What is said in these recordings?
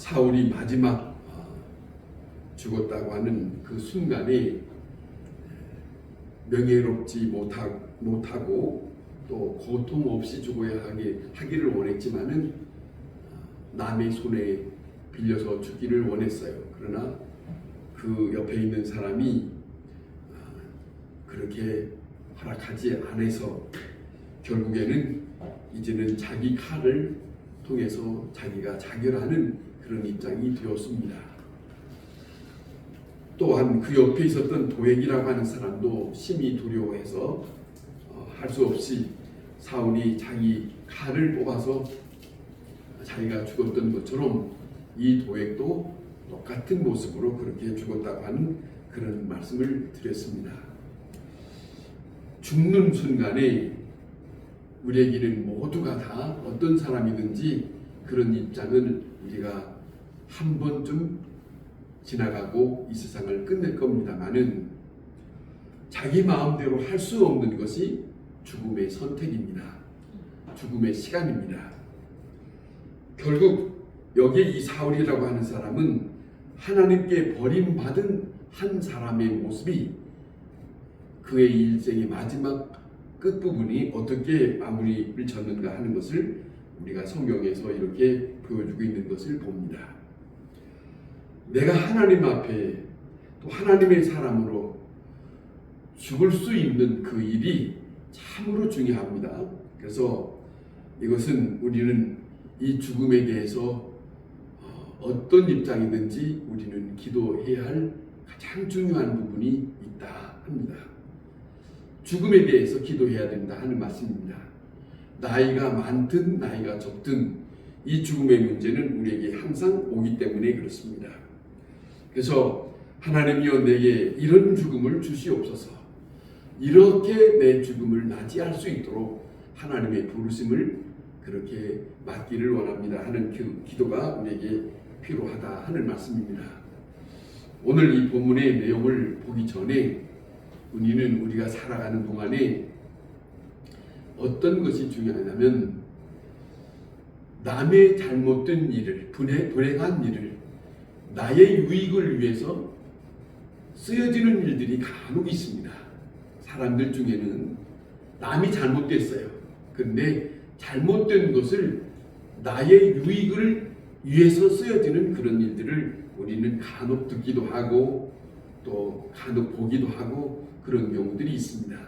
사울이 마지막 어, 죽었다고 하는 그 순간에 명예롭지 못하, 못하고 또 고통 없이 죽어야 하게, 하기를 원했지만은 어, 남의 손에 빌려서 죽기를 원했어요. 그러나 그 옆에 있는 사람이 어, 그렇게 허락하지 않아서 결국에는 이제는 자기 칼을 통해서 자기가 자결하는 그런 입장이 되었습니다. 또한 그 옆에 있었던 도액이라고 하는 사람도 심히 두려워해서 어, 할수 없이 사울이 자기 칼을 뽑아서 자기가 죽었던 것처럼 이 도액도 똑같은 모습으로 그렇게 죽었다고 하는 그런 말씀을 드렸습니다. 죽는 순간에 우리에게는 모두가 다 어떤 사람이든지 그런 입장을 우리가 한 번쯤 지나가고 이 세상을 끝낼 겁니다만은 자기 마음대로 할 수 없는 것이 죽음의 선택입니다. 죽음의 시간입니다. 결국 여기에 이 사울이라고 하는 사람은 하나님께 버림받은 한 사람의 모습이 그의 일생의 마지막 끝부분이 어떻게 마무리를 졌는가 하는 것을 우리가 성경에서 이렇게 보여주고 있는 것을 봅니다. 내가 하나님 앞에 또 하나님의 사람으로 죽을 수 있는 그 일이 참으로 중요합니다. 그래서 이것은 우리는 이 죽음에 대해서 어, 어떤 입장이든지 우리는 기도해야 할 가장 중요한 부분이 있다 합니다. 죽음에 대해서 기도해야 된다 하는 말씀입니다. 나이가 많든 나이가 적든 이 죽음의 문제는 우리에게 항상 오기 때문에 그렇습니다. 그래서 하나님이여 내게 이런 죽음을 주시옵소서. 이렇게 내 죽음을 맞이할 수 있도록 하나님의 부르심을 그렇게 맡기를 원합니다 하는 그 기도가 우리에게 필요하다 하는 말씀입니다. 오늘 이 본문의 내용을 보기 전에 우리는 우리가 살아가는 동안에 어떤 것이 중요하냐면 남의 잘못된 일을 불행, 불행한 일을 나의 유익을 위해서 쓰여지는 일들이 간혹 있습니다. 사람들 중에는 남이 잘못됐어요. 근데 잘못된 것을 나의 유익을 위해서 쓰여지는 그런 일들을 우리는 간혹 듣기도 하고 또 간혹 보기도 하고 그런 경우들이 있습니다.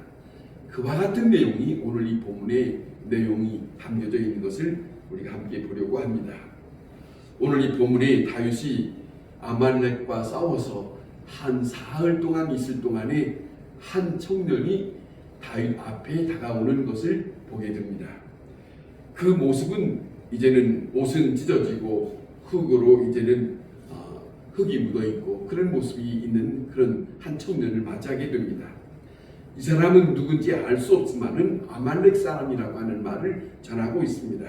그와 같은 내용이 오늘 이 본문의 내용이 담겨져 있는 것을 우리가 함께 보려고 합니다. 오늘 이 본문에 다윗이 아말렉과 싸워서 한 사흘 동안 있을 동안에 한 청년이 다윗 앞에 다가오는 것을 보게 됩니다. 그 모습은 이제는 옷은 찢어지고 흙으로 이제는 어, 흙이 묻어 있고 그런 모습이 있는 그런 한 청년을 맞이하게 됩니다. 이 사람은 누군지 알 수 없지만은 아말렉 사람이라고 하는 말을 전하고 있습니다.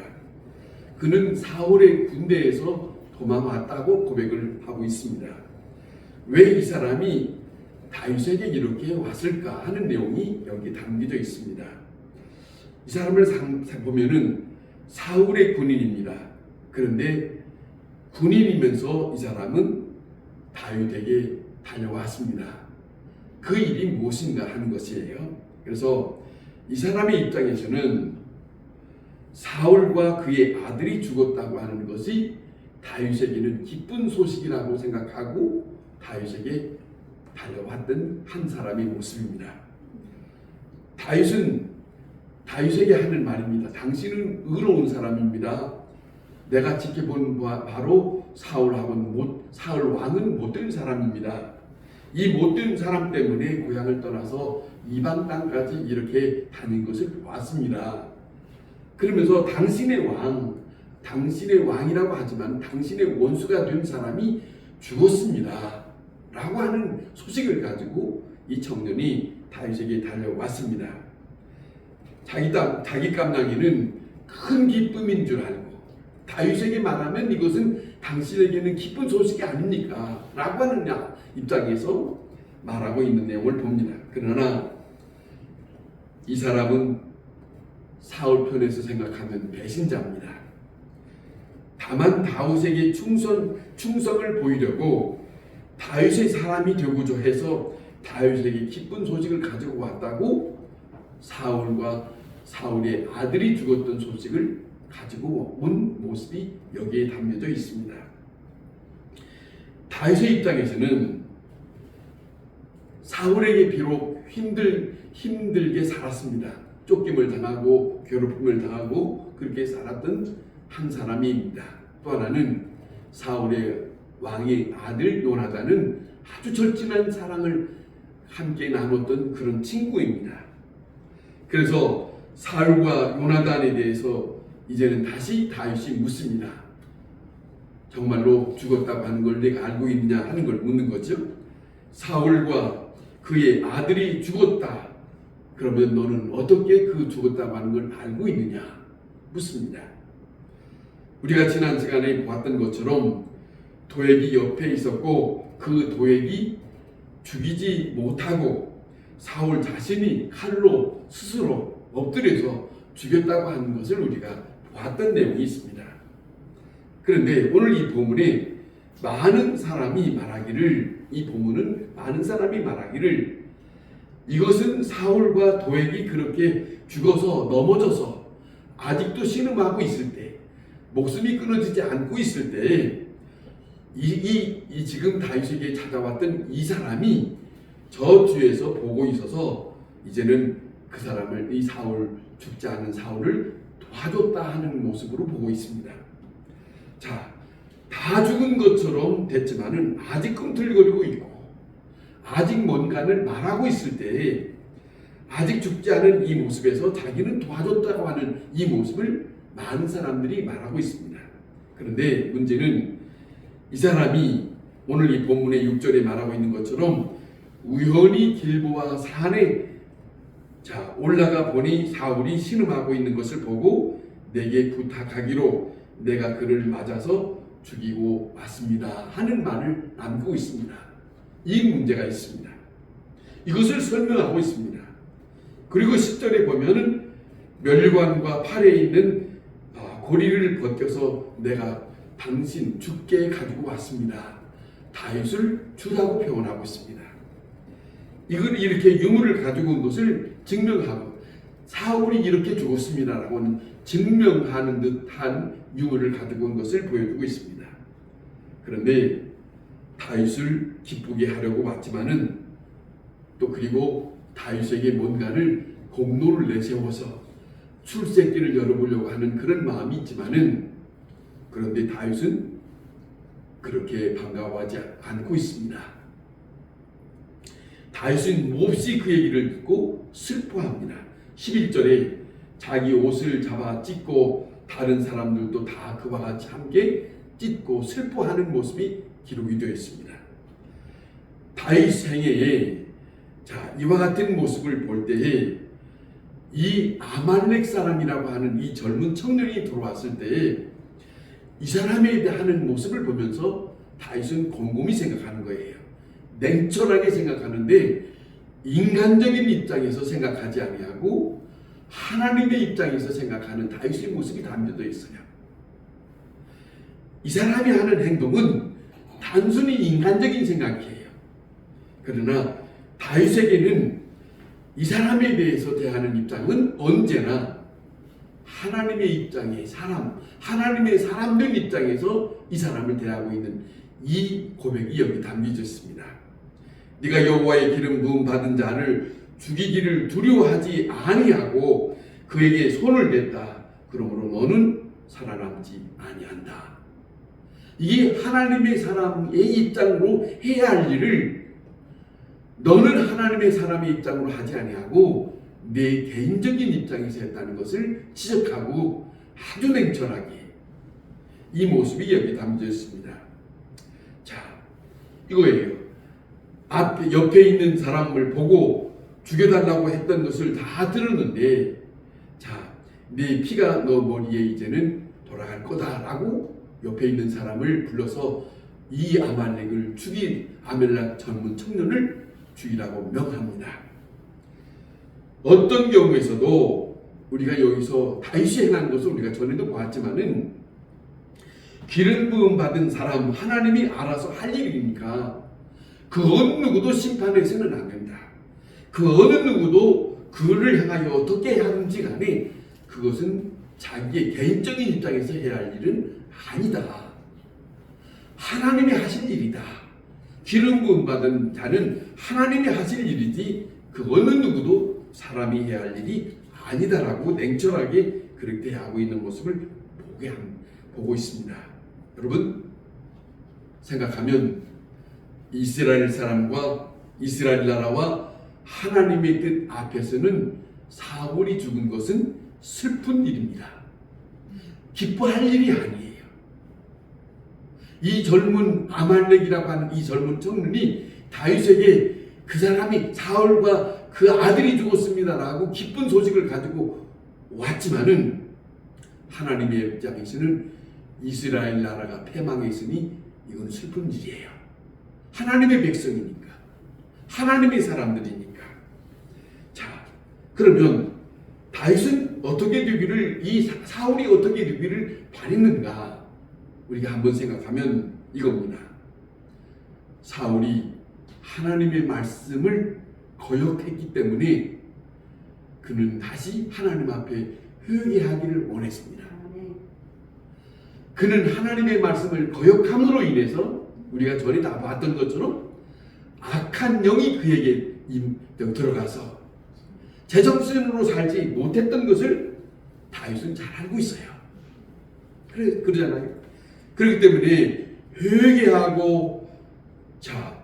그는 사울의 군대에서 도망왔다고 고백을 하고 있습니다. 왜 이 사람이 다윗에게 이렇게 왔을까 하는 내용이 여기 담겨져 있습니다. 이 사람을 보면은 사울의 군인입니다. 그런데 군인이면서 이 사람은 다윗에게 달려왔습니다. 그 일이 무엇인가 하는 것이에요. 그래서 이 사람의 입장에서는 사울과 그의 아들이 죽었다고 하는 것이 다윗에게는 기쁜 소식이라고 생각하고 다윗에게 달려왔던 한 사람의 모습입니다. 다윗은 다윗에게 하는 말입니다. 당신은 의로운 사람입니다. 내가 지켜본 바로 사울하고는 못, 사울 왕은 못된 사람입니다. 이 못된 사람 때문에 고향을 떠나서 이방 땅까지 이렇게 다닌 것을 왔습니다. 그러면서 당신의 왕, 당신의 왕이라고 하지만 당신의 원수가 된 사람이 죽었습니다. 라고 하는 소식을 가지고 이 청년이 다윗에게 달려왔습니다. 자기, 자기 깜냥이는 큰 기쁨인 줄 알고 다윗에게 말하면 이것은 당신에게는 기쁜 소식이 아닙니까? 라고 하는 입장에서 말하고 있는 내용을 봅니다. 그러나 이 사람은 사울 편에서 생각하면 배신자입니다. 다만 다윗에게 충성 충성을 보이려고 다윗의 사람이 되고자 해서 다윗에게 기쁜 소식을 가지고 왔다고 사울과 사울의 아들이 죽었던 소식을 가지고 온 모습이 여기에 담겨져 있습니다. 다윗의 입장에서는 사울에게 비록 힘들 힘들게 살았습니다. 쫓김을 당하고 괴롭힘을 당하고 그렇게 살았던 한 사람입니다. 또 하나는 사울의 왕의 아들 요나단은 아주 절친한 사랑을 함께 나눴던 그런 친구입니다. 그래서 사울과 요나단에 대해서 이제는 다시 다윗이 묻습니다. 정말로 죽었다고 하는 걸 내가 알고 있느냐 하는 걸 묻는 거죠. 사울과 그의 아들이 죽었다. 그러면 너는 어떻게 그 죽었다고 하는 걸 알고 있느냐? 묻습니다. 우리가 지난 시간에 보았던 것처럼 도액이 옆에 있었고 그 도액이 죽이지 못하고 사울 자신이 칼로 스스로 엎드려서 죽였다고 하는 것을 우리가 보았던 내용이 있습니다. 그런데 오늘 이 본문에 많은 사람이 말하기를 이 본문은 많은 사람이 말하기를 이것은 사울과 도액이 그렇게 죽어서 넘어져서 아직도 신음하고 있을 때 목숨이 끊어지지 않고 있을 때 이, 이, 이 지금 다윗에게 찾아왔던 이 사람이 저 뒤에서 보고 있어서 이제는 그 사람을 이 사울 죽지 않은 사울을 도와줬다 하는 모습으로 보고 있습니다. 자, 다 죽은 것처럼 됐지만은 아직 꿈틀거리고 있고 아직 뭔가를 말하고 있을 때 아직 죽지 않은 이 모습에서 자기는 도와줬다고 하는 이 모습을 많은 사람들이 말하고 있습니다. 그런데 문제는 이 사람이 오늘 이 본문의 6절에 말하고 있는 것처럼 우연히 길보아 산에 자 올라가 보니 사울이 신음하고 있는 것을 보고 내게 부탁하기로 내가 그를 맞아서 죽이고 왔습니다 하는 말을 남기고 있습니다. 이 문제가 있습니다. 이것을 설명하고 있습니다. 그리고 10절에 보면은 멸관과 팔에 있는 아, 고리를 벗겨서 내가 당신 죽게 가지고 왔습니다. 다윗을 주라고 표현하고 있습니다. 이걸 이렇게 유물을 가지고 온 것을 증명하고 사울이 이렇게 죽었습니다라고 하는 증명하는 듯한 유물을 가지고 온 것을 보여주고 있습니다. 그런데 다윗을 기쁘게 하려고 왔지만은 또 그리고 다윗에게 뭔가를 공로를 내세워서 출세길을 열어보려고 하는 그런 마음이 있지만은 그런데 다윗은 그렇게 반가워하지 않고 있습니다. 다윗은 몹시 그 얘기를 듣고 슬퍼합니다. 11절에 자기 옷을 잡아 찢고 다른 사람들도 다 그와 같이 함께 찢고 슬퍼하는 모습이 기록이 되어 있습니다. 다윗 생애에 자 이와 같은 모습을 볼 때에 이 아말렉 사람이라고 하는 이 젊은 청년이 들어왔을 때에 이 사람에 대한 모습을 보면서 다윗은 곰곰이 생각하는 거예요. 냉철하게 생각하는데 인간적인 입장에서 생각하지 아니하고 하나님의 입장에서 생각하는 다윗의 모습이 담겨져 있어요. 이 사람이 하는 행동은 단순히 인간적인 생각이에요. 그러나 다윗에게는 이 사람에 대해서 대하는 입장은 언제나 하나님의 입장의 사람, 하나님의 사람들 입장에서 이 사람을 대하고 있는 이 고백이 여기 담겨져 있습니다. 네가 여호와의 기름 부음 받은 자를 죽이기를 두려워하지 아니하고 그에게 손을 댔다. 그러므로 너는 살아남지 아니한다. 이게 하나님의 사람의 입장으로 해야 할 일을 너는 하나님의 사람의 입장으로 하지 아니하고 내 개인적인 입장에서 했다는 것을 지적하고 아주 냉철하게 이 모습이 여기 담겨 있습니다. 자, 이거예요. 앞 옆에 있는 사람을 보고 죽여달라고 했던 것을 다 들었는데, 자, 네 피가 너 머리에 이제는 돌아갈 거다라고 옆에 있는 사람을 불러서 이 아말렉을 죽인 아멜렉 젊은 청년을 죽이라고 명합니다. 어떤 경우에서도 우리가 여기서 다윗이 행한 것을 우리가 전에도 보았지만은 기름 부음 받은 사람 하나님이 알아서 할 일이니까 그 어느 누구도 심판해서는 안 된다. 그 어느 누구도 그를 향하여 어떻게 하는지 간에 그것은 자기의 개인적인 입장에서 해야 할 일은 아니다. 하나님이 하실 일이다. 기름 부음 받은 자는 하나님이 하실 일이지 그 어느 누구도 사람이 해야 할 일이 아니다라고 냉철하게 그렇게 하고 있는 모습을 보게 한, 보고 있습니다. 여러분 생각하면 이스라엘 사람과 이스라엘 나라와 하나님의 뜻 앞에서는 사울이 죽은 것은 슬픈 일입니다. 기뻐할 일이 아니에요. 이 젊은 아말렉이라고 하는 이 젊은 청년이 다윗에게 그 사람이 사울과 그 아들이 죽었습니다라고 기쁜 소식을 가지고 왔지만은 하나님의 입장에서는 이스라엘 나라가 패망했으니 이건 슬픈 일이에요. 하나님의 백성이니까. 하나님의 사람들이니까. 자, 그러면 다윗은 어떻게 되기를 이 사- 사울이 어떻게 되기를 바랬는가? 우리가 한번 생각하면 이겁니다. 사울이 하나님의 말씀을 거역했기 때문에 그는 다시 하나님 앞에 회개하기를 원했습니다. 그는 하나님의 말씀을 거역함으로 인해서 우리가 전에 다 봤던 것처럼 악한 영이 그에게 임- 들어가서 제정신으로 살지 못했던 것을 다윗은 잘 알고 있어요. 그래 그러잖아요. 그렇기 때문에 회개하고 자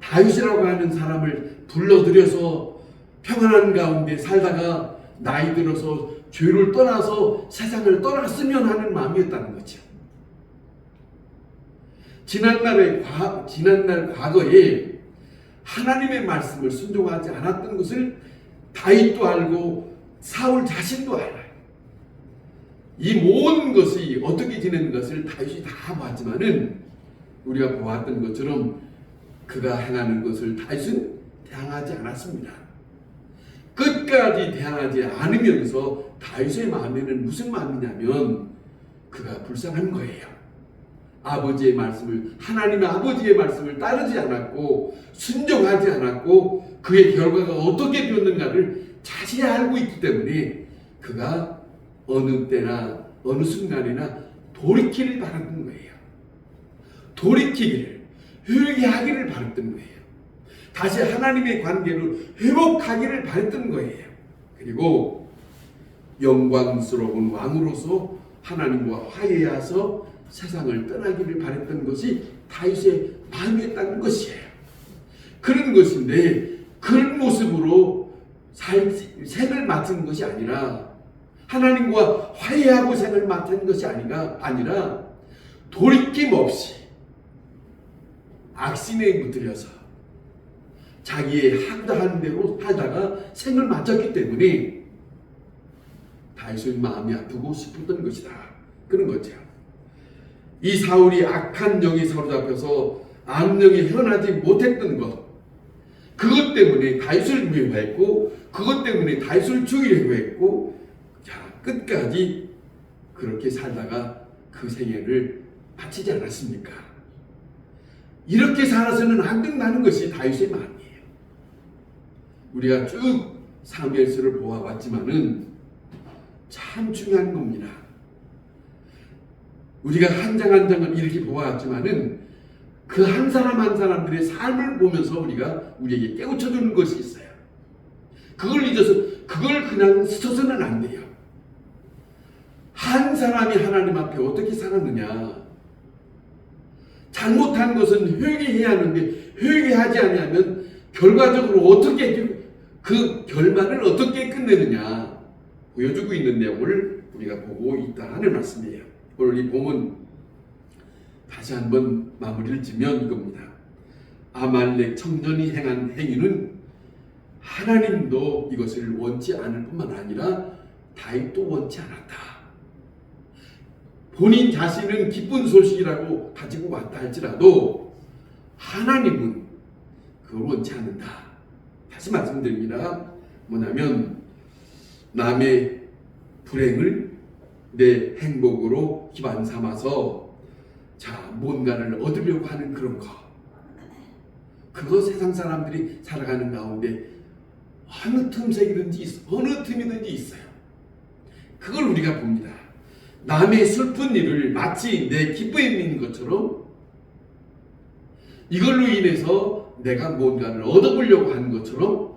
다윗이라고 하는 사람을 불러들여서 평안한 가운데 살다가 나이 들어서 죄를 떠나서 세상을 떠났으면 하는 마음이었다는 거죠. 지난날의 과, 지난날 과거에 하나님의 말씀을 순종하지 않았던 것을 다윗도 알고 사울 자신도 알아요. 이 모든 것이 어떻게 지내는 것을 다윗이 다 봤지만은 우리가 보았던 것처럼 그가 행하는 것을 다윗은 대항하지 않았습니다. 끝까지 대항하지 않으면서 다윗의 마음에는 무슨 마음이냐면 그가 불쌍한 거예요. 아버지의 말씀을 하나님의 아버지의 말씀을 따르지 않았고 순종하지 않았고 그의 결과가 어떻게 되었는가를 자세히 알고 있기 때문에 그가 어느 때나 어느 순간이나 돌이키를 바랐던 거예요. 돌이키기를 회개하기를 바랬던 거예요. 다시 하나님의 관계를 회복하기를 바랬던 거예요. 그리고 영광스러운 왕으로서 하나님과 화해하서 세상을 떠나기를 바랬던 것이 다윗의 마음이었다는 것이에요. 그런 것인데 그런 모습으로 살, 생을 맡은 것이 아니라 하나님과 화해하고 생을 맡은 것이 아니라 아니라 돌이킴 없이 악신에 무들려서 자기의 한다한 대로 살다가 생을 마쳤기 때문에 다윗의 마음이 아프고 싶었던 것이다. 그런 거죠. 이 사울이 악한 영에 사로잡혀서 악령에 헤어나지 못했던 것 그것 때문에 다윗을 미워했고 그것 때문에 다윗을 죽이려고 했고 자 끝까지 그렇게 살다가 그 생애를 바치지 않았습니까? 이렇게 살아서는 안 된다는 것이 다윗의 마음이에요. 우리가 쭉 사무엘서를 보아왔지만은 참 중요한 겁니다. 우리가 한 장 한 장을 이렇게 보아왔지만은 그 한 사람 한 사람들의 삶을 보면서 우리가 우리에게 깨우쳐 주는 것이 있어요. 그걸 잊어서 그걸 그냥 스쳐서는 안 돼요. 한 사람이 하나님 앞에 어떻게 살았느냐? 잘못한 것은 회개해야 하는데 회개하지 않으면 결과적으로 어떻게 그 결말을 어떻게 끝내느냐 보여주고 있는 내용을 우리가 보고 있다 하는 말씀이에요. 오늘 이 본문 다시 한번 마무리를 지면 이겁니다. 아말렉 청년이 행한 행위는 하나님도 이것을 원치 않을 뿐만 아니라 다윗도 원치 않았다. 본인 자신은 기쁜 소식이라고 가지고 왔다 할지라도 하나님은 그걸 원치 않는다. 다시 말씀드립니다. 뭐냐면 남의 불행을 내 행복으로 기반 삼아서 자 뭔가를 얻으려고 하는 그런 거 그거 세상 사람들이 살아가는 가운데 어느 틈새이든지 있- 어느 틈이든지 있어요. 그걸 우리가 봅니다. 남의 슬픈 일을 마치 내 있는 것처럼 이걸로 인해서 내가 뭔가를 얻어보려고 하는 것처럼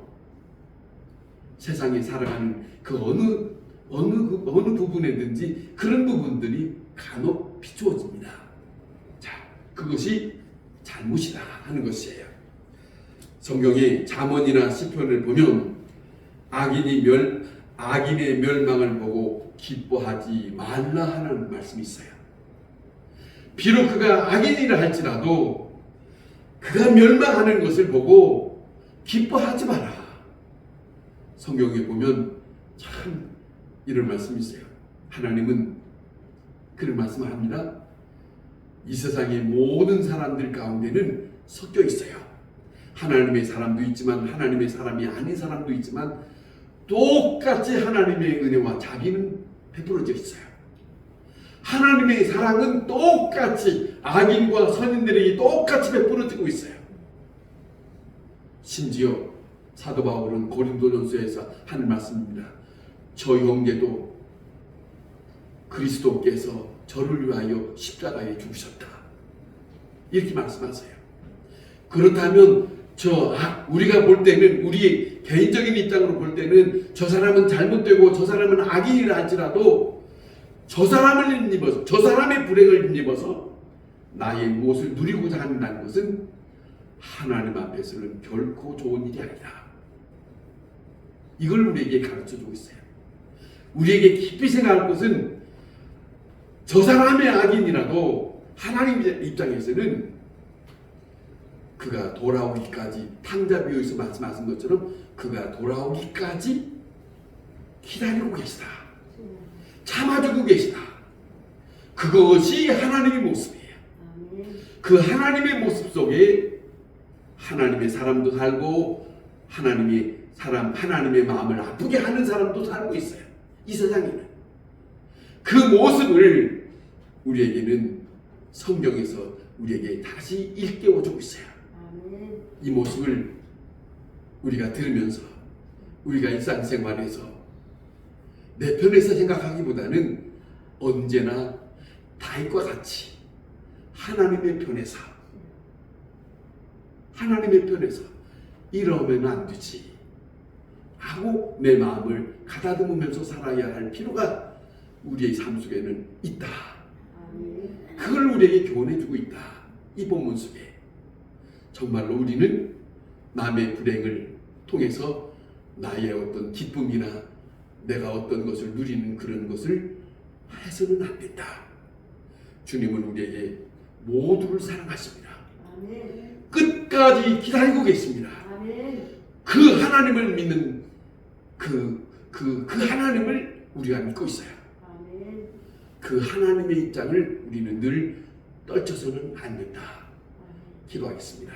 세상에 살아가는 그 어느 어느 그 어느 부분에든지 그런 부분들이 간혹 비추어집니다. 자, 그것이 잘못이다 하는 것이에요. 성경의 잠언이나 시편을 보면 악인이 멸 악인의 멸망을 보고 기뻐하지 말라 하는 말씀이 있어요. 비록 그가 악인이라 할지라도 그가 멸망하는 것을 보고 기뻐하지 마라. 성경에 보면 참 이런 말씀이 있어요. 하나님은 그런 말씀을 합니다. 이 세상의 모든 사람들 가운데는 섞여 있어요. 하나님의 사람도 있지만 하나님의 사람이 아닌 사람도 있지만 똑같이 하나님의 은혜와 자비는 베풀어져 있어요. 하나님의 사랑은 똑같이 악인과 선인들에게 똑같이 베풀어지고 있어요. 심지어 사도 바울은 고린도전서에서 하는 말씀입니다. 저 형제도 그리스도께서 저를 위하여 십자가에 죽으셨다. 이렇게 말씀하세요. 그렇다면 저 아, 우리가 볼 때는 우리 개인적인 입장으로 볼 때는 저 사람은 잘못되고 저 사람은 악인이라 할지라도 저 사람을 입어서 저 사람의 불행을 입어서 나의 무엇을 누리고자 한다는 것은 하나님 앞에서는 결코 좋은 일이 아니다. 이걸 우리에게 가르쳐 주고 있어요. 우리에게 깊이 생각할 것은 저 사람의 악인이라도 하나님 입장에서는 그가 돌아오기까지 탕자 비유에서 말씀하신 것처럼 그가 돌아오기까지 기다리고 계시다. 참아주고 계시다. 그것이 하나님의 모습이에요. 그 하나님의 모습 속에 하나님의 사람도 살고 하나님의 사람 하나님의 마음을 아프게 하는 사람도 살고 있어요. 이 세상에는 그 모습을 우리에게는 성경에서 우리에게 다시 일깨워 주고 있어요. 이 모습을 우리가 들으면서 우리가 일상생활에서 내 편에서 생각하기보다는 언제나 다윗과 같이 하나님의 편에서 하나님의 편에서 이러면 안 되지 하고 내 마음을 가다듬으면서 살아야 할 필요가 우리의 삶 속에는 있다. 그걸 우리에게 교훈해주고 있다. 이 본문 속에 정말로 우리는 남의 불행을 통해서 나의 어떤 기쁨이나 내가 어떤 것을 누리는 그런 것을 해서는 안 된다. 주님은 우리에게 모두를 사랑하십니다. 끝까지 기다리고 계십니다. 그 하나님을 믿는 그, 그, 그 하나님을 우리가 믿고 있어요. 그 하나님의 입장을 우리는 늘 떨쳐서는 안 된다. 기도하겠습니다.